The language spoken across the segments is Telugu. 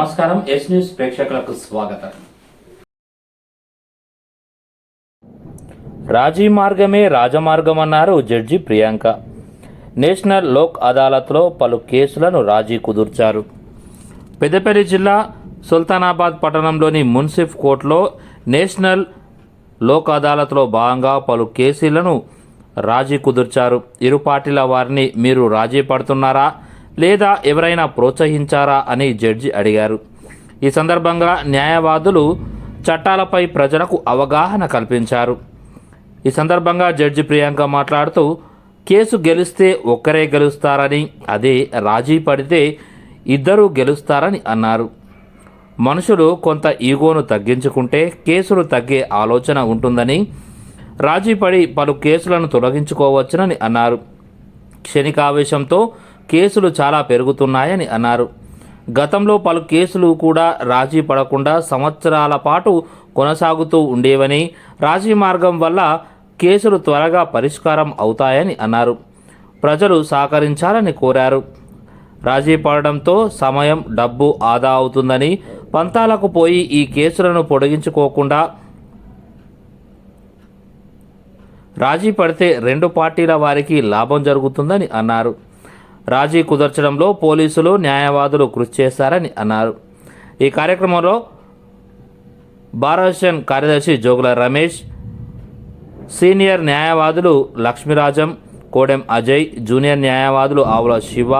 నమస్కారం ఎస్ న్యూస్ ప్రేక్షకులకు స్వాగతం. రాజీ మార్గమే రాజమార్గం అన్నారు జడ్జి ప్రియాంక. నేషనల్ లోక్ అదాలత్లో పలు కేసులను రాజీ కుదుర్చారు. పెద్దపల్లి జిల్లా సుల్తానాబాద్ పట్టణంలోని మున్సిఫ్ కోర్టులో నేషనల్ లోక్ అదాలత్లో భాగంగా పలు కేసులను రాజీ కుదుర్చారు. ఇరు పార్టీల వారిని మీరు రాజీ పడుతున్నారా? లేదా ఎవరైనా ప్రోత్సహించారా అని జడ్జి అడిగారు. ఈ సందర్భంగా న్యాయవాదులు చట్టాలపై ప్రజలకు అవగాహన కల్పించారు. ఈ సందర్భంగా జడ్జి ప్రియాంక మాట్లాడుతూ కేసు గెలిస్తే ఒక్కరే గెలుస్తారని అదే రాజీ పడితే ఇద్దరూ గెలుస్తారని అన్నారు. మనుషులు కొంత ఈగోను తగ్గించుకుంటే కేసులు తగ్గే ఆలోచన ఉంటుందని రాజీపడి పలు కేసులను తొలగించుకోవచ్చునని అన్నారు. క్షణికావేశంతో కేసులు చాలా పెరుగుతున్నాయని అన్నారు. గతంలో పలు కేసులు కూడా రాజీ పడకుండా సంవత్సరాల పాటు కొనసాగుతూ ఉండేవని రాజీ మార్గం వల్ల కేసులు త్వరగా పరిష్కారం అవుతాయని అన్నారు. ప్రజలు సహకరించాలని కోరారు. రాజీ పడడంతో సమయం డబ్బు ఆదా అవుతుందని పంతాలకు పోయి ఈ కేసులను పొడిగించుకోకుండా రాజీ పడితే రెండు పార్టీల వారికి లాభం జరుగుతుందని అన్నారు. రాజీ కుదర్చడంలో పోలీసులు న్యాయవాదులు కృషి చేశారని అన్నారు. ఈ కార్యక్రమంలో భారతన్ కార్యదర్శి జోగుల రమేష్ సీనియర్ న్యాయవాదులు లక్ష్మీరాజం కోడెం అజయ్ జూనియర్ న్యాయవాదులు ఆవుల శివ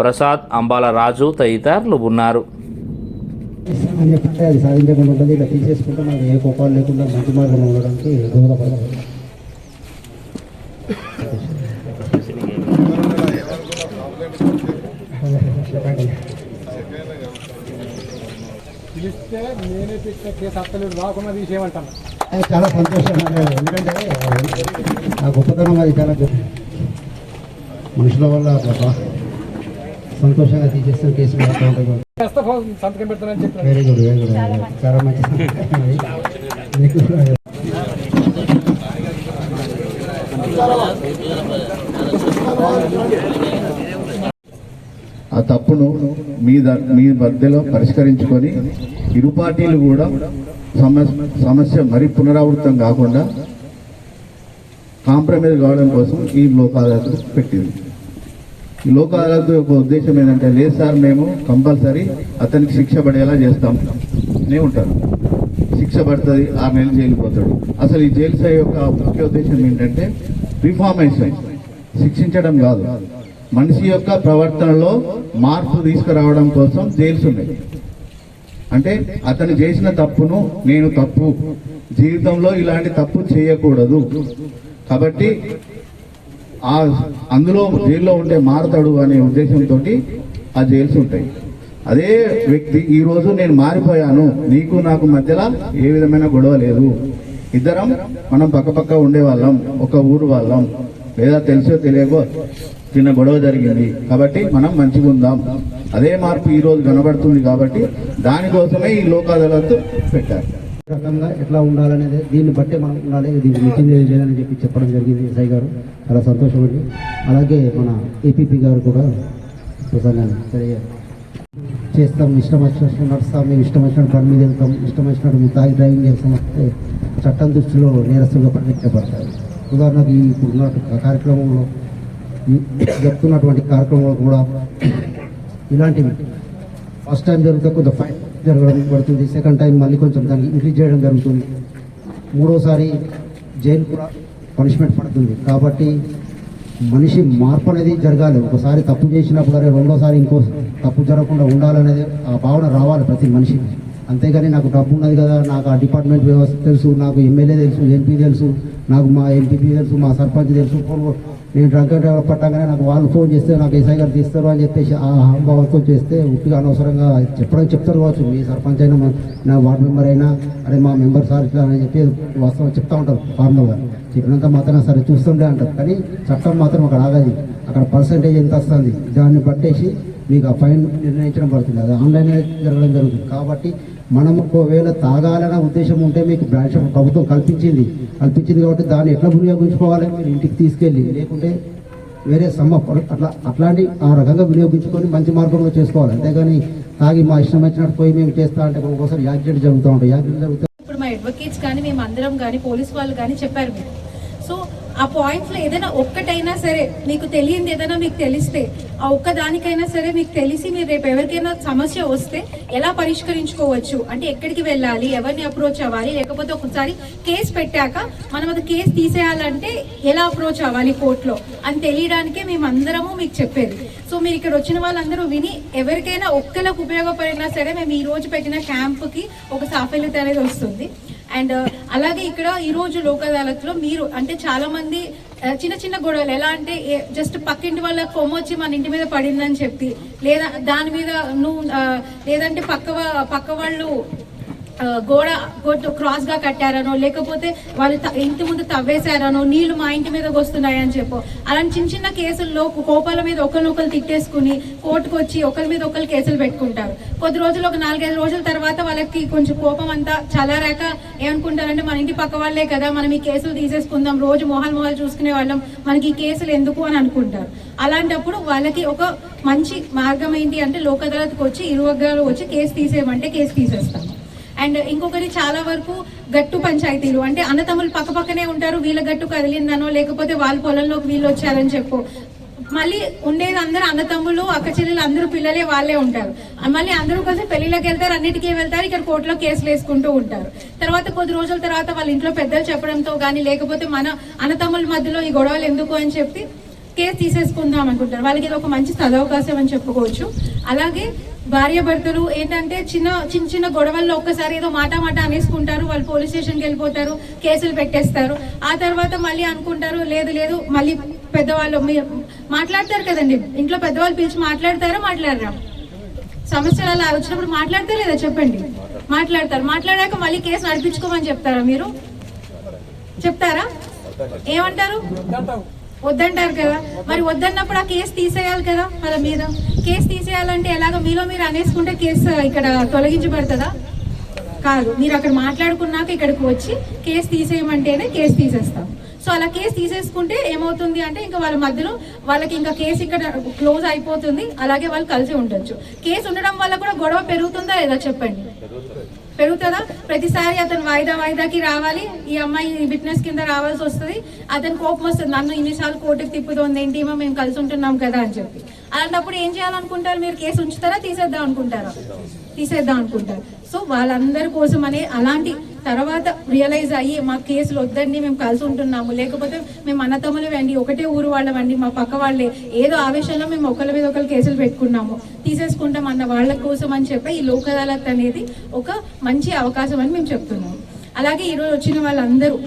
ప్రసాద్ అంబాల రాజు తదితరులు ఉన్నారు. అది సాధించకుండా ఉంటుంది ఇలా తీసేసుకుంటే మనకి ఏ కోపాలు లేకుండా మంచి మార్గం ఉండడానికి దోహదపడదు పిలిస్తే నేనే పెట్టిన కేసు అత్తలేదు రాకుండా తీసేయమంటాను. చాలా సంతోషంగా ఉంది. ఎందుకంటే ఆ గొప్పతనం అది చాలా మనుషుల వల్ల సంతోషంగా తీసేస్తాం కేసు సంతకం పెడతానని చెప్పాను వెరీ గుడ్ వెరీ గుడ్ చాలా మంచి మీకు ఆ తప్పును మీ ద- మీ మధ్యలో పరిష్కరించుకొని ఇరు పార్టీలు కూడా సమస్య సమస్య మరి పునరావృతం కాకుండా కాంప్రమైజ్ కావడం కోసం ఈ లోక్ అదాలత్ పెట్టింది. ఈ లోక్ అదాలత్ యొక్క ఉద్దేశం ఏంటంటే లేదు సార్ మేము కంపల్సరీ అతనికి శిక్ష పడేలా చేస్తాం. నే ఉంటారు శిక్ష పడుతుంది ఆరు నెలలు జైలు పోతాడు. అసలు ఈ జైలు సై యొక్క ముఖ్య ఉద్దేశం ఏంటంటే రిఫార్మేషన్. శిక్షించడం కాదు. మనిషి యొక్క ప్రవర్తనలో మార్పు తీసుకురావడం కోసం జైల్స్ ఉన్నాయి. అంటే అతను చేసిన తప్పును నేను తప్పు. జీవితంలో ఇలాంటి తప్పు చేయకూడదు. కాబట్టి ఆ అందులో జైల్లో ఉంటే మారతాడు అనే ఉద్దేశంతో ఆ జైల్స్ ఉంటాయి. అదే వ్యక్తి ఈరోజు నేను మారిపోయాను. నీకు నాకు మధ్యలో ఏ విధమైన గొడవ లేదు. ఇద్దరం మనం పక్కపక్క ఉండేవాళ్ళం ఒక ఊరు వాళ్ళం. లేదా తెలుసో తెలియకో చిన్న గొడవ జరిగింది. కాబట్టి మనం మంచిగా ఉందాం. అదే మార్పు ఈరోజు కనబడుతుంది కాబట్టి దానికోసమే ఈ లోక్ అదాలత్ పెట్టారు రకంగా ఎట్లా ఉండాలనేది దీన్ని బట్టే మనం ఉండాలి. దీన్ని మిషన్ చేయాలని చెప్పి చెప్పడం జరిగింది ఎస్ఐ గారు. చాలా సంతోషం అండి అలాగే మన ఏపీపీ గారు కూడా ప్రసంగాన్ని చేస్తాం ఇష్టం వచ్చినట్టు నడుస్తాం మేము ఇష్టం వచ్చినట్టు పని మీద వెళ్తాం ఇష్టం వచ్చినట్టు తాగి డ్రైవింగ్ చేస్తాం అంటే చట్టం దృష్టిలో నేరస్తులుగా పరిగణించబడతారు ఉదాహరణకు ఈ ఇప్పుడున్న కార్యక్రమంలో చెప్తున్నటువంటి కార్యక్రమంలో కూడా ఇలాంటివి. ఫస్ట్ టైం జరిగితే కొంత ఫైన్ జరగడం పడుతుంది. సెకండ్ టైం మళ్ళీ కొంచెం దాన్ని ఇంక్రీజ్ చేయడం జరుగుతుంది. మూడోసారి జైలు కూడా పనిష్మెంట్ పడుతుంది. కాబట్టి మనిషి మార్పు అనేది జరగాలి. ఒకసారి తప్పు చేసినప్పుడు అరే రెండోసారి ఇంకో తప్పు జరగకుండా ఉండాలనేది ఆ భావన రావాలి ప్రతి మనిషికి. అంతేగాని నాకు డబ్బు ఉన్నది కదా నాకు ఆ డిపార్ట్మెంట్ వ్యవస్థ తెలుసు నాకు ఎమ్మెల్యే తెలుసు ఎంపీ తెలుసు నాకు మా ఎంపీపీ తెలుసు మా సర్పంచ్ తెలుసు ఫోన్ నేను డ్రంక్ డ్రైవర్ పట్టగానే నాకు వాళ్ళు ఫోన్ చేస్తే నాకు ఎస్ఐ గారు తీస్తారు అని చెప్పేసి ఆ అహంభావంతో చేస్తే ఉట్టిగా అనవసరంగా చెప్పడం చెప్తారు కావచ్చు. మీ సర్పంచ్ అయినా నా వార్డు మెంబర్ అయినా అరే మా మెంబర్ సార్ ఇట్లా అని చెప్పి వాస్తవం చెప్తా ఉంటారు ఫార్మల్గా చెప్పినంత మాత్రం సరే చూస్తుండే అంటారు. కానీ చట్టం మాత్రం అక్కడ ఆగది. అక్కడ పర్సంటేజ్ ఎంత వస్తుంది? దాన్ని పట్టేసి మీకు ఆ ఫైన్ నిర్ణయించడం పడుతుంది. అది ఆన్లైన్ జరగడం జరుగుతుంది. కాబట్టి మనం ఒకవేళ తాగాలన్న ఉద్దేశం ఉంటే మీకు బ్రాంచ్ ప్రభుత్వం కల్పించింది. కల్పించింది కాబట్టి దాన్ని ఎట్లా వినియోగించుకోవాలి? మీరు ఇంటికి తీసుకెళ్ళి లేకుంటే వేరే సమ్మ అట్లా అట్లాంటి ఆ రకంగా వినియోగించుకొని మంచి మార్గంలో చేసుకోవాలి. అంతేగాని తాగి మా ఇష్టం వచ్చినట్టు పోయి మేము చేస్తా అంటే ఒక్కోసారి యాక్సిడెంట్ జరుగుతూ ఉంటాయి యాక్సిడెంట్ జరుగుతుంది ఇప్పుడు మా అడ్వకేట్స్ కానీ మేము అందరం కానీ పోలీస్ వాళ్ళు కానీ చెప్పారు సో ఆ పాయింట్లో ఏదైనా ఒక్కటైనా సరే మీకు తెలియంది ఏదైనా మీకు తెలిస్తే ఆ ఒక్క దానికైనా సరే మీకు తెలిసి మీరు రేపు ఎవరికైనా సమస్య వస్తే ఎలా పరిష్కరించుకోవచ్చు? అంటే ఎక్కడికి వెళ్ళాలి? ఎవరిని అప్రోచ్ అవ్వాలి? లేకపోతే ఒకసారి కేసు పెట్టాక మనం అది కేసు తీసేయాలంటే ఎలా అప్రోచ్ అవ్వాలి కోర్టులో అని తెలియడానికే మేము అందరము మీకు చెప్పేది. సో మీరు ఇక్కడ వచ్చిన వాళ్ళందరూ విని ఎవరికైనా ఒక్కలకు ఉపయోగపడినా సరే మేము ఈ రోజు పెట్టిన క్యాంప్కి ఒక సాఫల్యత అనేది వస్తుంది. అండ్ అలాగే ఇక్కడ ఈ రోజు లోక్ అదాలత్లో మీరు అంటే చాలా మంది చిన్న చిన్న గొడవలు. ఎలా అంటే జస్ట్ పక్కింటి వాళ్ళ కొమ్మ వచ్చి మన ఇంటి మీద పడిందని చెప్పి లేదా దాని మీద నువ్వు లేదంటే పక్క పక్క వాళ్ళు గోడ గొట్టు క్రాస్గా కట్టారనో లేకపోతే వాళ్ళు త- ఇంటి ముందు తవ్వేశారనో నీళ్ళు మా ఇంటి మీదకి వస్తున్నాయని చెప్పు. అలాంటి చిన్న చిన్న కేసుల్లో కోపాల మీద ఒకరినొకరు తిట్టేసుకుని కోర్టుకు వచ్చి ఒకరి మీద ఒకరు కేసులు పెట్టుకుంటారు. కొద్ది రోజులు ఒక నాలుగైదు రోజుల తర్వాత వాళ్ళకి కొంచెం కోపం అంతా చలారాక ఏమనుకుంటారంటే మన ఇంటి పక్క వాళ్ళే కదా మనం ఈ కేసులు తీసేసుకుందాం రోజు మొహాలు మొహాలు చూసుకునే వాళ్ళం మనకి ఈ కేసులు ఎందుకు? అని అనుకుంటారు. అలాంటప్పుడు వాళ్ళకి ఒక మంచి మార్గం ఏంటి అంటే లోక్ అదాలత్కి వచ్చి ఇరువర్గాలు వచ్చి కేసు తీసేయమంటే కేసు తీసేస్తాం. అండ్ ఇంకొకటి చాలా వరకు గట్టు పంచాయతీలు. అంటే అన్నతమ్ములు పక్క పక్కనే ఉంటారు వీళ్ళ గట్టు కదిలిందనో లేకపోతే వాళ్ళ పొలంలోకి వీళ్ళు వచ్చారని చెప్పు. మళ్ళీ ఉండేది అందరూ అన్నతమ్ములు అక్క చెల్లెలు అందరూ పిల్లలే వాళ్ళే ఉంటారు. మళ్ళీ అందరూ కలిసి పెళ్ళిలోకి వెళ్తారు అన్నిటికీ వెళ్తారు ఇక్కడ కోర్టులో కేసులు వేసుకుంటూ ఉంటారు. తర్వాత కొద్ది రోజుల తర్వాత వాళ్ళ ఇంట్లో పెద్దలు చెప్పడంతో కానీ లేకపోతే మన అన్నతమ్ముల మధ్యలో ఈ గొడవలు ఎందుకు అని చెప్పి కేసు తీసేసుకుందాం అనుకుంటారు. వాళ్ళకి ఇది ఒక మంచి సదవకాశం అని చెప్పుకోవచ్చు. అలాగే భార్య భర్తలు ఏంటంటే చిన్న చిన్న చిన్న గొడవల్లో ఒక్కసారి ఏదో మాట మాట అనేసుకుంటారు. వాళ్ళు పోలీస్ స్టేషన్కి వెళ్ళిపోతారు కేసులు పెట్టేస్తారు. ఆ తర్వాత మళ్ళీ అనుకుంటారు లేదు లేదు మళ్ళీ పెద్దవాళ్ళు మీరు మాట్లాడతారు కదండి. ఇంట్లో పెద్దవాళ్ళు పిలిచి మాట్లాడతారా మాట్లాడరా? సమస్యలు అలా వచ్చినప్పుడు మాట్లాడతారు లేదా చెప్పండి. మాట్లాడతారు. మాట్లాడాక మళ్ళీ కేసు నడిపించుకోమని చెప్తారా మీరు? చెప్తారా? ఏమంటారు? వద్దంటారు కదా? మరి వద్దన్నప్పుడు ఆ కేసు తీసేయాలి కదా వాళ్ళ మీద? కేసు తీసేయాలంటే ఎలాగో మీలో మీరు అనేసుకుంటే కేసు ఇక్కడ తొలగించబడుతుందా? కాదు. మీరు అక్కడ మాట్లాడుకున్నాక ఇక్కడికి వచ్చి కేసు తీసేయమంటేనే కేసు తీసేస్తాం. సో అలా కేసు తీసేసుకుంటే ఏమవుతుంది అంటే ఇంకా వాళ్ళ మధ్యలో వాళ్ళకి ఇంకా కేసు ఇక్కడ క్లోజ్ అయిపోతుంది. అలాగే వాళ్ళు కలిసి ఉండొచ్చు. కేసు ఉండడం వల్ల కూడా గొడవ పెరుగుతుందా లేదా చెప్పండి? పెరుగుతుందా? ప్రతిసారి అతను వాయిదా వాయిదాకి రావాలి. ఈ అమ్మాయి విట్నెస్ కింద రావాల్సి వస్తుంది. అతను కోపం వస్తుంది. నన్ను ఇన్నిసార్లు కోర్టుకి తిప్పుతోంది. ఏంటి ఏమో మేము కలిసి ఉంటున్నాం కదా అని చెప్పి. అలాంటప్పుడు ఏం చేయాలనుకుంటారు? మీరు కేసు ఉంచుతారా? తీసేద్దాం అనుకుంటారా? తీసేద్దాం అనుకుంటారు. సో వాళ్ళందరి కోసం అనే అలాంటి తర్వాత రియలైజ్ అయ్యి మా కేసులు వద్దండి మేము కలిసి ఉంటున్నాము. లేకపోతే మేము అన్నతమ్ములు వెండి ఒకటే ఊరు వాళ్ళమండి మా పక్క వాళ్ళే. ఏదో ఆవేశంలో మేము ఒకరి మీద ఒకరు కేసులు పెట్టుకున్నాము. తీసేసుకుంటాం అన్న వాళ్ళ కోసం అని చెప్పి ఈ లోక్ అదాలత్ అనేది ఒక మంచి అవకాశం అని మేము చెప్తున్నాము. అలాగే ఈరోజు వచ్చిన వాళ్ళందరూ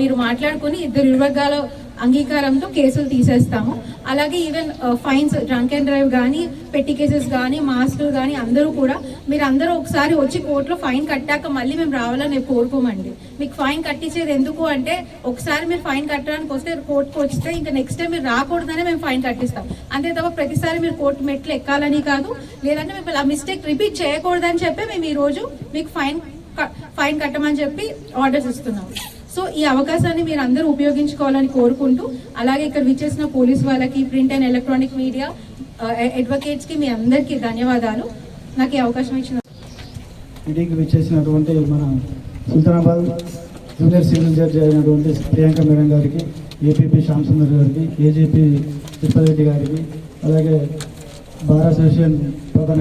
మీరు మాట్లాడుకుని ఇద్దరు విభాగాల అంగీకారంతో కేసులు తీసేస్తాము. అలాగే even fines drunk and drive కానీ పెట్టి కేసెస్ కానీ మాస్కులు కానీ అందరూ కూడా మీరు అందరూ ఒకసారి వచ్చి కోర్టులో ఫైన్ కట్టాక మళ్ళీ మేము రావాలని కోరుకోమండి. మీకు ఫైన్ కట్టించేది ఎందుకు అంటే ఒకసారి మీరు ఫైన్ కట్టడానికి వస్తే కోర్టుకు వస్తే ఇంకా నెక్స్ట్ టైం మీరు రాకూడదనే మేము ఫైన్ కట్టిస్తాం. అంతే తప్ప ప్రతిసారి మీరు కోర్టు మెట్లు ఎక్కాలని కాదు. లేదంటే మేము ఆ మిస్టేక్ రిపీట్ చేయకూడదని చెప్పి మేము ఈరోజు మీకు ఫైన్ క- ఫైన్ కట్టమని చెప్పి ఆర్డర్స్ ఇస్తున్నాము సో ఈ అవకాశాన్ని మీరు అందరూ ఉపయోగించుకోవాలని కోరుకుంటూ అలాగే ఇక్కడ విచ్చేసిన పోలీస్ వాళ్ళకి ప్రింట్ అండ్ ఎలక్ట్రానిక్ మీడియా అడ్వకేట్స్కి మీ అందరికీ ధన్యవాదాలు. నాకు ఈ అవకాశం ఇచ్చిన మీటింగ్కి విచ్చేసినటువంటి మన సుల్తానాబాద్ జూనియర్ సివిల్ జడ్జి అయినటువంటి ప్రియాంక మేడం గారికి ఏపీపీ శ్యామ్ సుందర్ గారికి ఏజీపీ తిప్పరెడ్డి గారికి అలాగే బార్ అసోసియేషన్ ప్రధాన